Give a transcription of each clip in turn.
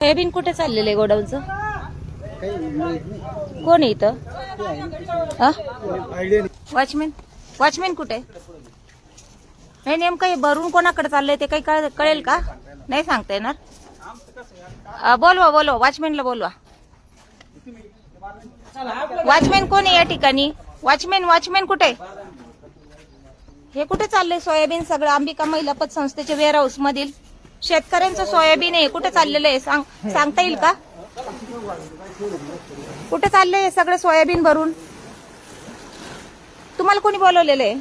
Soybean कुठे चाललेलं आहे गोडाऊनचं? कोण आहे इथं? वॉचमॅन वॉचमॅन कुठे? नाही नेमकं हे भरून कोणाकडे चाललंय ते काही कळ- कळेल का? नाही सांगता येणार? अं, बोलवा बोलवा वॉचमॅनला बोलवा. वॉचमॅन कोण आहे या ठिकाणी? वॉचमॅन वॉचमॅन कुठे? हे कुठे चाललंय सोयाबीन सगळं? अंबिका महिला पतसंस्थेच्या वेअर हाऊस मधील? शेतकऱ्यांचं सोयाबीन आहे. कुठे चाललेलं आहे? सांग सांगता येईल का? कुठे चाललंय हे सगळं सोयाबीन भरून? तुम्हाला कोणी बोलवलेलं आहे?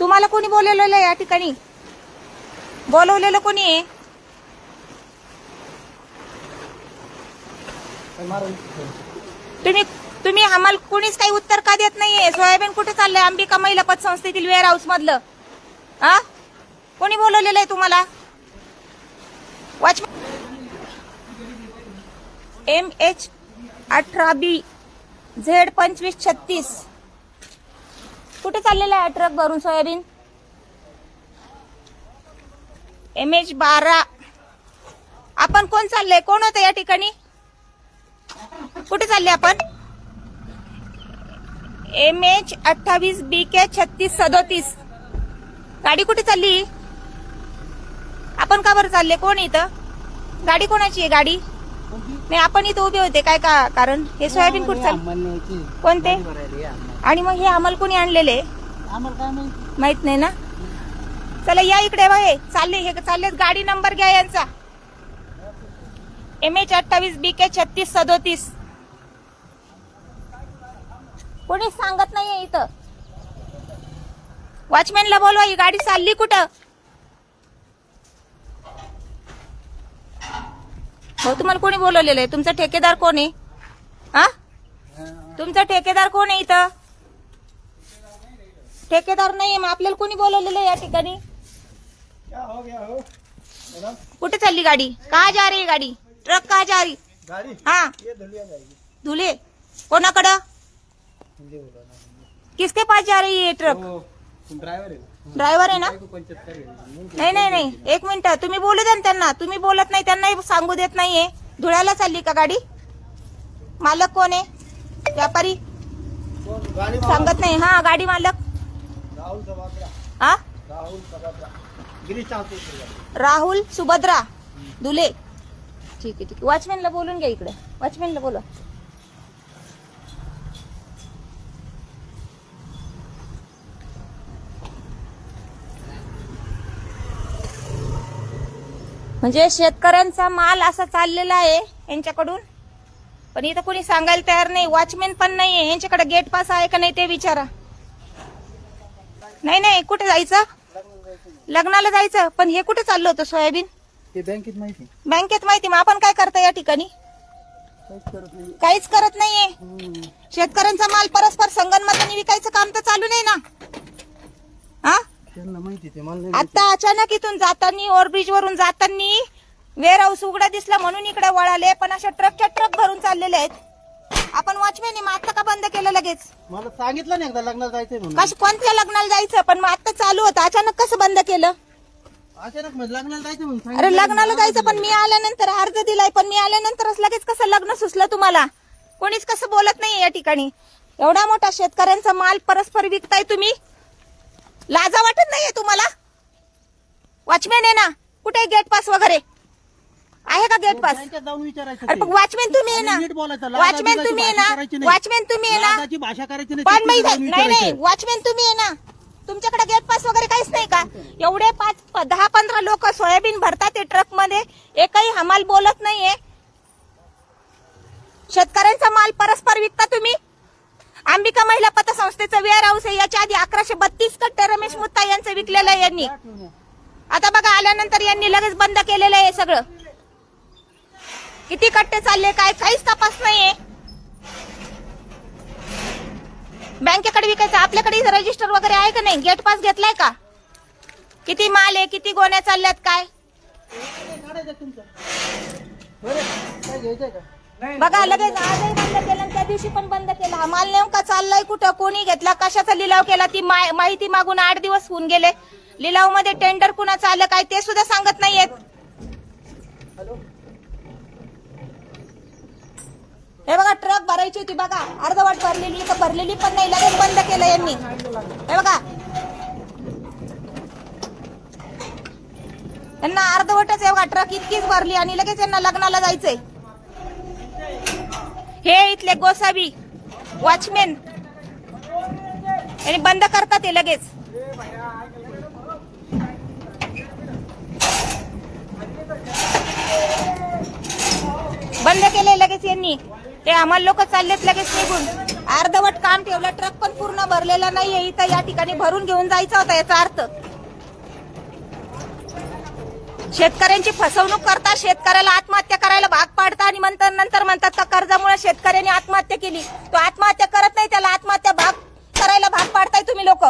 तुम्हाला कोणी बोलवलेलं आहे या ठिकाणी? बोलवलेलं कोणी आहे? तुम्ही तुम्ही आम्हाला कोणीच काही उत्तर का देत नाहीये? सोयाबीन कुठे चाललंय? अंबिका महिला पतसंस्थेतील वेअर हाऊस मधलं. आ? कोणी बोलवलेलं आहे तुम्हाला? वॉचमॅन एम एच अठरा बी झेड पंचवीस छत्तीस. कुठे चाललेला आहे ट्रक भरून सोयाबीन? एम एच बारा. आपण कोण चाललंय? कोण होतं या ठिकाणी? कुठे चालले आपण? एम एच अठ्ठावीस बी के छत्तीस सदोतीस. गाडी कुठे चालली? आपण का बरं चालले? कोण इथं? गाडी कोणाची आहे? गाडी? नाही आपण इथं उभे होते. काय का कारण? हे सोयाबीन कुठे चाल आम्हाला न्यायची. कोणते. आणि मग हे आम्हाला कोणी आणलेले माहिती? नाही ना? चला या इकडे हे. चालले हे चालले गाडी नंबर घ्या यांचा. एम एच अठ्ठावीस बी के छत्तीस सदोतीस. कोणी सांगत नाहीये इथं. वॉचमॅनला बोलवा ही गाडी चालली कुठं? हो तुम्हाला कोणी बोलवलेलं आहे? तुमचा ठेकेदार कोण आहे? हा? तुमचा ठेकेदार कोण आहे इथं? ठेकेदार नाहीये मग आपल्याला कोणी बोलवलेलं आहे या ठिकाणी? क्या हो गया हो मैडम कुठे चालली गाडी? कहा जा रही गाडी? ट्रक कहा जा रही गाड़ी? हाँ. धुले? कोणाकडं? किसके पास जा रही है ट्रक? वो ड्राइवर है ना? ड्रायव्हर आहे ना? नाही नाही नाही. एक मिनिट. तुम्ही बोलू द्या ना त्यांना. तुम्ही बोलत नाही त्यांनाही सांगू देत नाहीये. धुळ्याला चालली का गाडी? मालक कोण आहे? व्यापारी? सांगत नाही. हा गाडी मालक. राहुल हा राहुल सुभद्रा. धुले ठीक आहे ठीक आहे. वॉचमॅनला बोलून घ्या इकडे. वॉचमॅनला बोला म्हणजे शेतकऱ्यांचा माल असा चाललेला आहे यांच्याकडून. पण इथं कोणी सांगायला तयार नाही वॉचमॅन पण नाहीये. यांच्याकडे गेट पास आहे का नाही ते विचारा. नाही नाही कुठे जायचं? लग्नाला जायचं. पण हे कुठे चाललं होतं सोयाबीन? बँकेत माहिती बँकेत माहिती. मग आपण काय करता या ठिकाणी? काहीच करत नाही. नाहीये. शेतकऱ्यांचा माल परस्पर संगनमताने विकायचं काम तर चालू नाही ना? हा? त्यांना माहिती ते मला नाही आता अचानक इथून जातानी ओव्हरब्रिज वरून जातानी वेअर हाऊस उघडा दिसला म्हणून इकडे वळाले पण अशा ट्रकच्या ट्रक भरून चाललेले आहेत. आपण वॉचमॅन मग आता का बंद केलं लगेच? माहिती. मला सांगितलं नाही एकदा लग्नाला जायचंय म्हणून. कश कोणत्या लग्नाला जायचं? पण मग आता चालू होतं. अचानक कसं बंद केलं? अचानक म्हणजे लग्नाला जायचं म्हणून अरे सांगितलं. लग्नाला जायचं पण मी आल्यानंतर अर्ज दिलाय पण मी आल्यानंतरच लगेच कसं लग्न सुचलं तुम्हाला? कोणीच कसं बोलत नाही या ठिकाणी. एवढा मोठा शेतकऱ्यांचा माल परस्पर विकताय तुम्ही? लाजा वाटत नाहीये तुम्हाला? वॉचमॅन आहे ना? कुठे गेट पास वगैरे? आहे का गेट पास बँकेत जाऊन विचारायचं अरे ते. वॉचमॅन तुम्ही आहे आणि नीट बोलायचं. ना लाजा वॉचमॅन बिजाची तुम्ही आहे भाषा ना? नाही. वॉचमॅन तुम्ही आहे ना? लाजाची भाषा करायची नाही. पण तिथे मी जाऊन नाही नाही. विचारायचं. वॉचमॅन तुम्ही आहे ना? तुमच्याकडे गेट पास वगैरे काहीच नाही का? एवढे पाच प- दहा पंधरा लोक सोयाबीन भरतात ते ट्रकमध्ये. एकही हमाल बोलत नाहीये. शेतकऱ्यांचा माल परस्पर विकता तुम्ही? अंबिका महिला पतसंस्थेचं वेअर हाऊस आहे. याच्या आधी अकराशे बत्तीस कट्टे रमेश मुत्ता यांचं विकलेलं आहे यांनी. आता बघा आल्यानंतर यांनी लगेच बंद केलेलं आहे सगळं. किती कट्टे चालले काय काहीच तपास नाहीये. बँकेकडे विकायचं आपल्याकडे रजिस्टर वगैरे आहे का नाही? गेट पास घेतलाय का? किती माल आहे किती गोण्या चालल्यात काय? बघा लगेच आजही बंद केलं आणि त्या दिवशी पण बंद केला. हा माल नेमका चाललाय कुठं? कोणी घेतला? कशाचा लिलाव केला? ती माहिती मागून आठ दिवस होऊन गेले. लिलावमध्ये टेंडर कुणाचं आलं काय ते सुद्धा सांगत नाहीयेत. हे बघा ट्रक भरायची होती बघा. अर्धवट भरलेली का भरलेली पण नाही. लगेच बंद केलं यांनी. हे बघा. यांना अर्धवटच आहे बघा ट्रक इतकीच भरली आणि लगेच यांना लग्नाला जायचंय. हे इथले गोसावी वॉचमॅन आणि बंद करतात ते लगेच. बंद केले लगेच यांनी. ते आम्हाला लोक चाललेत लगेच निघून. अर्धवट काम ठेवलं ट्रक पण पूर्ण भरलेला नाहीये. इथं या ठिकाणी भरून घेऊन जायचा होता याचा अर्थ. शेतकऱ्यांची फसवणूक करता शेतकऱ्याला आत्महत्या करायला भाग पाडता आणि नंतर नंतर म्हणतात का कर्जामुळे शेतकऱ्यांनी आत्महत्या केली. तो आत्महत्या करत नाही त्याला आत्महत्या भाग करायला भाग पाडताय तुम्ही लोक.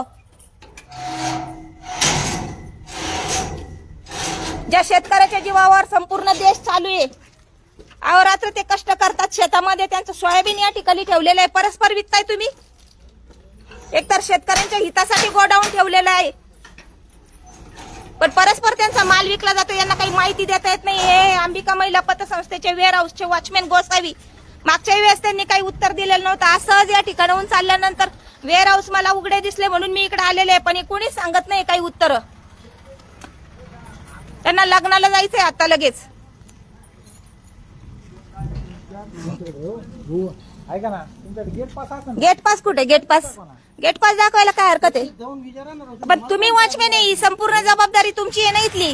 ज्या शेतकऱ्याच्या जीवावर संपूर्ण देश चालू आहे अहोरात्र ते कष्ट करतात. शेतामध्ये त्यांचं सोयाबीन या ठिकाणी ठेवलेलं आहे. परस्पर विकताय तुम्ही. एकतर शेतकऱ्यांच्या हितासाठी गोडाऊन ठेवलेलं आहे. पण परस्पर त्यांचा माल विकला जातो यांना काही माहिती देता येत नाही. हे अंबिका महिला पतसंस्थेचे वेअर हाऊसचे वॉचमॅन गोसावी. मागच्या वेळेस त्यांनी काही उत्तर दिलेलं नव्हतं. असंच या ठिकाणाहून चालल्यानंतर वेअर हाऊस मला उघडे दिसले म्हणून मी इकडे आलेले आहे पण हे कोणीच सांगत नाही काही उत्तर. त्यांना लग्नाला जायचंय आता लगेच. ऐका ना तुमच्याकडे गेट पास असेल गेट पास कुठे? गेट पास गेट पास दाखवायला काय हरकत आहे? जाऊन विचारा ना राव. पण तुम्ही वॉचमॅन आहे ही संपूर्ण जबाबदारी तुमची आहे ना इथली.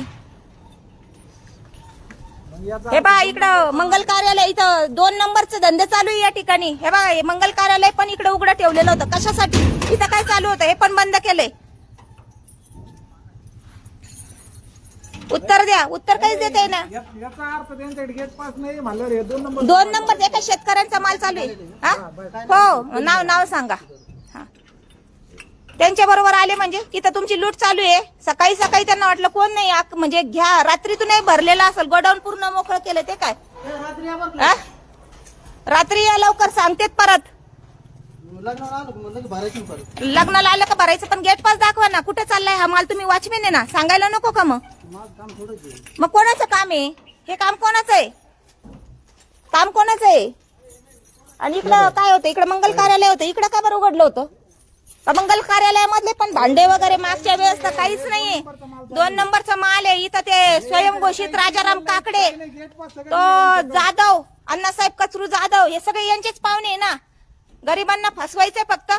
मग याचा हे बा इकडं मंगल कार्यालय इथं दोन नंबरचे धंदे चालू आहे या ठिकाणी. हे बा हे मंगल कार्यालय पण इकडे उघडं ठेवलेलं होतं. कशासाठी? इथं काय चालू होतं? हे पण बंद केलंय. उत्तर द्या उत्तर काहीच देत आहे ना या- याचा अर्थ त्यांच्याकडे गेट पास नाही म्हणल्यावर हे दोन नंबर दोन नंबर जे काही शेतकऱ्यांचा माल चालू आहे. हा? हो नाव नाव सांगा. हा. त्यांच्या बरोबर आले म्हणजे? इथं तुमची लूट चालू आहे. सकाळी सकाळी त्यांना वाटलं कोण नाही आक- म्हणजे घ्या रात्रीतून नाही भरलेला असेल गोडाऊन पूर्ण मोकळं केलं ते काय? हा? रात्री या लवकर सांगतेत परत. लग्नाला आलो का म्हणलं की भरायची ना परत लग्नाला आलं का भरायचं पण गेट पास दाखवा ना. कुठे चाललाय हा माल? तुम्ही वॉचमॅन आहे ना. सांगायला नको का मग? माझं काम थोडंच आहे. मग कोणाचं काम आहे? हे काम कोणाचं आहे? काम कोणाचं आहे? आणि इकडं काय होतं? इकडं मंगल कार्यालय होतं. इकडं का बरं उघडलं होतं? का मंगल कार्यालयामधले पण भांडे वगैरे मागच्या वेळेस तर काहीच नाहीये. दोन नंबरचा माल आहे. इथं ते स्वयंघोषित राजाराम काकडे. तो जाधव अण्णासाहेब कचरू जाधव हे सगळे यांचेच पाहुणे आहे ना. गरिबांना फसवायचंय फक्त.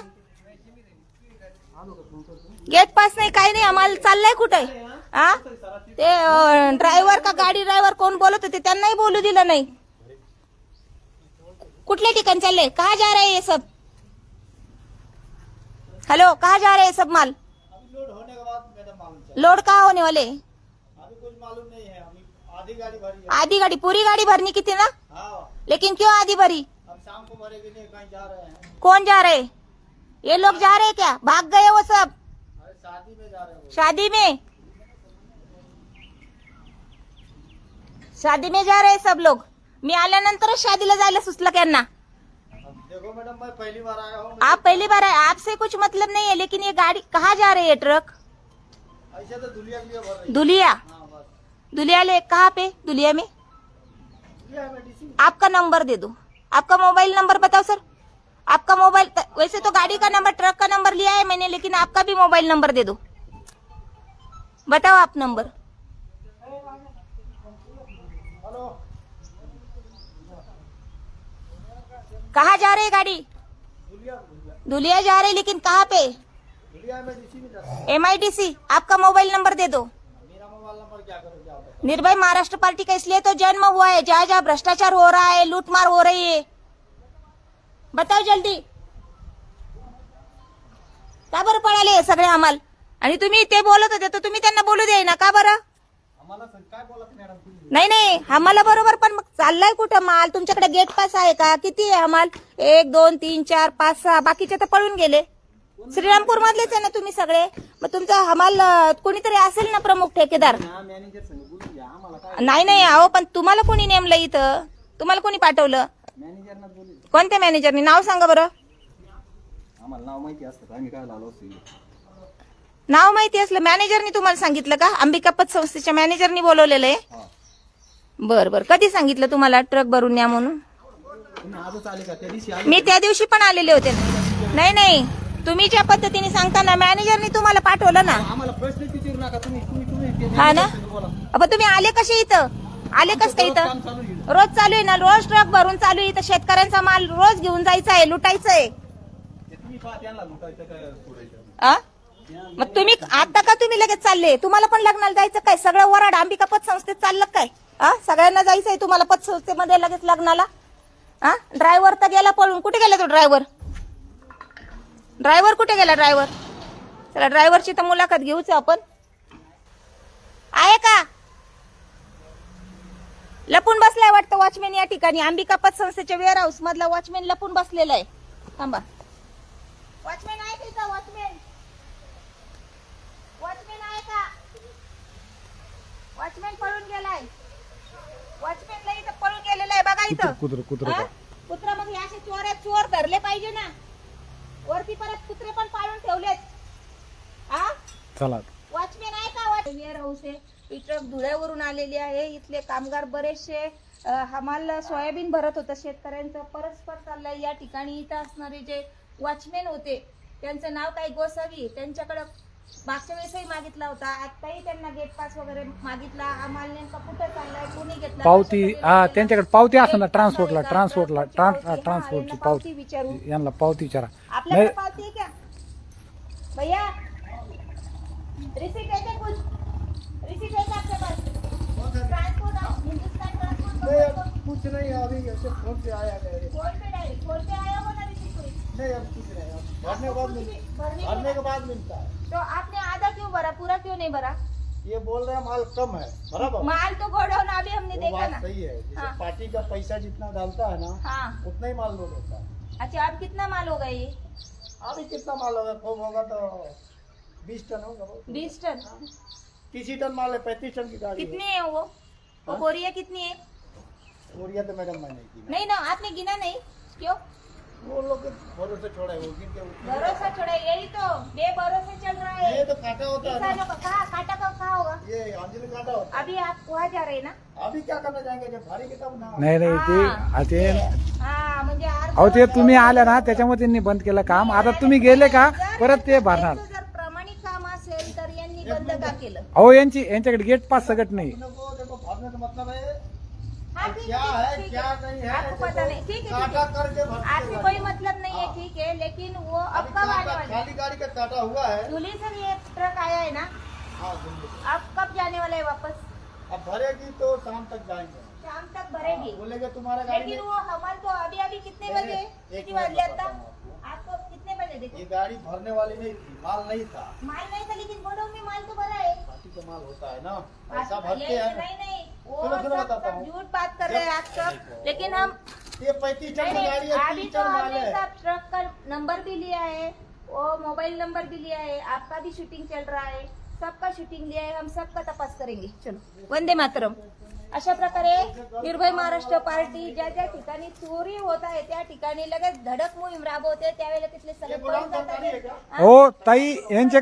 गेट पास नाही काही नाही आम्हाला चाललंय कुठे? हा ते ड्रायव्हर का गाडी ड्रायव्हर कोण बोलत होते त्यांनाही बोलू दिलं नाही. कुठल्या ठिकाणी चाललंय? कहा जा रहे ये सब? हेलो कहा जा रहे ये सब माल? लोड के कहा होने वाले आधी गाड़ी पूरी गाड़ी भरनी की थी ना लेकिन क्यों आधी भरी? शाम को भरेगी नहीं कहीं जा रहे हैं। कौन जा रहे? ये लोग जा रहे क्या? भाग गए वो सब? शादी में जा रहे हैं शादी में? शादी में जा रहे सब लोग? मी आल्यानंतरच शादीला जायला सुचलं त्यांना देखो मैडम मैं पहली बार आया हूँ आप पहली बार आए? आपसे कुछ मतलब नहीं है लेकिन ये गाड़ी कहाँ जा रही है ट्रक? ऐसे तो दुलिया के लिए भर रही दुलिया है हाँ बस। दुलिया ले कहाँ पे? दुलिया में? दुलिया में डीसी आपका नंबर दे दो। आपका मोबाइल नंबर बताओ सर। आपका मोबाइल वैसे तो गाड़ी का नंबर ट्रक का नंबर लिया है मैंने लेकिन आपका भी मोबाइल नंबर दे दो। बताओ आप नंबर। कहा जा रही है गाड़ी? दुलिया जा रही लेकिन कहाँ पे? एम आई डी सी आपका मोबाइल नंबर दे दो। मेरा मोबाइल नंबर क्या बताओ निर्भय महाराष्ट्र पार्टी का इसलिए तो जन्म हुआ है? जहाँ जहाँ भ्रष्टाचार हो रहा है लूटमार हो रही है। बताओ जल्दी। का बरं पळाले सगळे अमाल आणि तुम्ही ते बोलत होते तर तुम्ही त्यांना बोलू दे ना का बरं? आम्हाला नाही नाही आम्हाला बरोबर पण मग चाललाय कुठं माल? तुमच्याकडे गेट पास आहे का? किती आहे माल एक दोन तीन चार पाच सहा बाकीचे तर पळून गेले. श्रीरामपूर मधलेच आहे ना तुम्ही सगळे? मग तुमचा हमाल कोणीतरी असेल ना प्रमुख ठेकेदार? नाही नाही अहो पण तुम्हाला कोणी नेमलं इथं? तुम्हाला कोणी पाठवलं? कोणत्या मॅनेजरनी? नाव सांगा बरं. नाव माहिती असलं मॅनेजरनी तुम्हाला सांगितलं का? अंबिका पत संस्थेच्या मॅनेजरनी बोलवलेलं आहे? बर बर. कधी सांगितलं तुम्हाला ट्रक भरून न्या म्हणून? मी त्या दिवशी पण आलेले होते नाही नाही. तुम्ही ज्या पद्धतीने सांगताना मॅनेजरनी तुम्हाला पाठवलं ना? आम्हाला प्रश्न विचारू नका. तुम्ही तुम्ही तुम्ही ते हा ना? बोला. अब तुम्ही आले कसे इथं? आले कस का इथं? रोज चालू आहे ना? रोज ट्रक भरून चालू आहे इथं. शेतकऱ्यांचा माल रोज घेऊन जायचा आहे लुटायचा आहे. ते तुम्ही पहा त्यांना लुटायचं काय सोडायचं? आ? मग तुम्ही आता का तुम्ही लगेच चालले? तुम्हाला पण लग्नाला जायचं काय? सगळं वराड अंबिका पतसंस्थेत चाललं काय? आ? सगळ्यांना जायचंय तुम्हाला पतसंस्थेमध्ये लगेच लग्नाला? हा ड्रायव्हर तर गेला पळून. कुठे गेला तो ड्रायव्हर ड्रायव्हर कुठे गेला ड्रायव्हर? चला ड्रायव्हरची तर मुलाखत घेऊच आपण. आहे का? लपून बसलाय वाटतं वॉचमॅन या ठिकाणी. अंबिका पतसंस्थेच्या वेअर हाऊस मधला वॉचमॅन लपून बसलेला आहे. थांबा. वॉचमॅन आहे का इथं वॉचमॅन? वॉचमॅन आहे का? वॉचमॅन पळून गेलाय. वॉचमॅनला इथं पळून गेलेला आहे बघा इथं. कुत्र कुत्र? कुत्रा मग हे असे चोर आहेत, चोर धरले पाहिजे ना. वरती परत कुत्रे पण पाळून ठेवलेत. हा चला. वॉचमॅन आहे का वेअर हाऊस आहे. ही ट्रक धुळ्यावरून आलेली आहे. इथले कामगार बरेचसे हमाल सोयाबीन भरत होतं शेतकऱ्यांचं. परस्पर चाललंय. या ठिकाणी इथं असणारे जे वॉचमॅन होते त्यांचं नाव काय? गोसावी. त्यांच्याकडं मागच्या वेळेसही मागितला होता. आताही त्यांना गेट पास वगैरे मागितला. हा माल नेमका कुठं चाललाय कोणी घेतला पावती हा त्यांच्याकडे पावती असेल ना ट्रान्सपोर्टला ट्रान्सपोर्टला ट्रान्सपोर्टची पावती विचारू. यांना पावती विचारा. आपल्याकडे नाही. पावती है क्या भैया रिसीट है क्या कुछ? रिसीट है क्या आपके पास? ट्रांसपोर्ट हिंदुस्तान ट्रांसपोर्ट कुछ नहीं अभी ऐसे फ़ोन पे आया फ़ोन पे डायरेक्ट फ़ोन पे आया हो ना रिसीट कोई? नहीं अब कुछ नहीं भरने के भरने के बाद मिलता है। तो आपने आधा क्यों भरा? पूरा क्यों नहीं भरा? ये बोल रहे हैं माल कम है बराबर? माल तो गोडाउन अभी हमने देखा ना। सही है जैसे हाँ। पार्टी का पैसा जितना डालता है ना हाँ। उतना ही माल लोड होता है। अच्छा अब कितना माल होगा ये? अभी कितना माल होगा? खूब होगा तो बीस टन होगा। बीस टन? तीस ही टन माल है पैंतीस टन की गाड़ी कितनी है वो? वो हाँ? बोरिया कितनी है? बोरिया तो मैडम मैंने नहीं ना आपने गिना नहीं। क्यों? वो लोग भरोसे छोड़ा है वो गिन के भरोसा छोड़ा यही काटा होता है ना? किसानों का? कहाँ काटा का? कहाँ होगा? ये अंजलि काटा होता. अभी आप वहाँ जा रहे हैं ना? है अभी क्या करना चाहेंगे जब भारी किताब ना नाही नाही ते हा, आ, ते हा म्हणजे अर्ध अहो ते तुम्ही आल्या ना त्याच्यामुळे त्यांनी बंद केलं काम. आता तुम्ही गेले का? परत ते भरणार. त्यांचं जर प्रामाणिक काम असेल तर यांनी बंद का केलं? अहो यांची यांच्याकडे गेट पास सगट नाही देखो भरने का मतलब है हाँ, ठीक क्या ठीक, है ठीक क्या नहीं है आपको पता नहीं ठीक है काटा करके भरते आपसे कोई मतलब नहीं है ठीक है लेकिन वो अब कब आने वाले खाली गाड़ी का काटा हुआ है। दूल्हे से ये ट्रक आया है ना। अब कब जाने वाला है वापस? अब भरेगी तो शाम तक जाएंगे। शाम तक भरेगी। बोलेगे तुम्हारा गाड़ी लेकिन वो हमारे तो अभी अभी कितने बजे? कितनी आपको। कितने बजे देखो? ये गाड़ी भरने वाली नहीं थी माल नहीं था। माल नहीं था लेकिन गोडाउन में माल तो भरा है। माल होता है ना। पैसा भरते हैं नहीं नहीं सुनो, सुनो, सब बताता सब हूँ। झूठ बात कर रहे हैं आप सब लेकिन हम ये पैंतीस गाड़ी है अभी तो हमने सब ट्रक का नंबर भी लिया है वो मोबाइल नंबर भी लिया है आपका भी शूटिंग चल रहा है सबका शूटिंग लिया है हम सबका तपास करेंगे चलो वंदे मातरम अशा प्रकारे निर्भय महाराष्ट्र पार्टी ज्या ज्या ठिकाणी चोरी होत आहे त्या ठिकाणी लगेच धडक मोहीम राबवते त्यावेळेला तिथले सगळे? हा? हो ताई यांच्या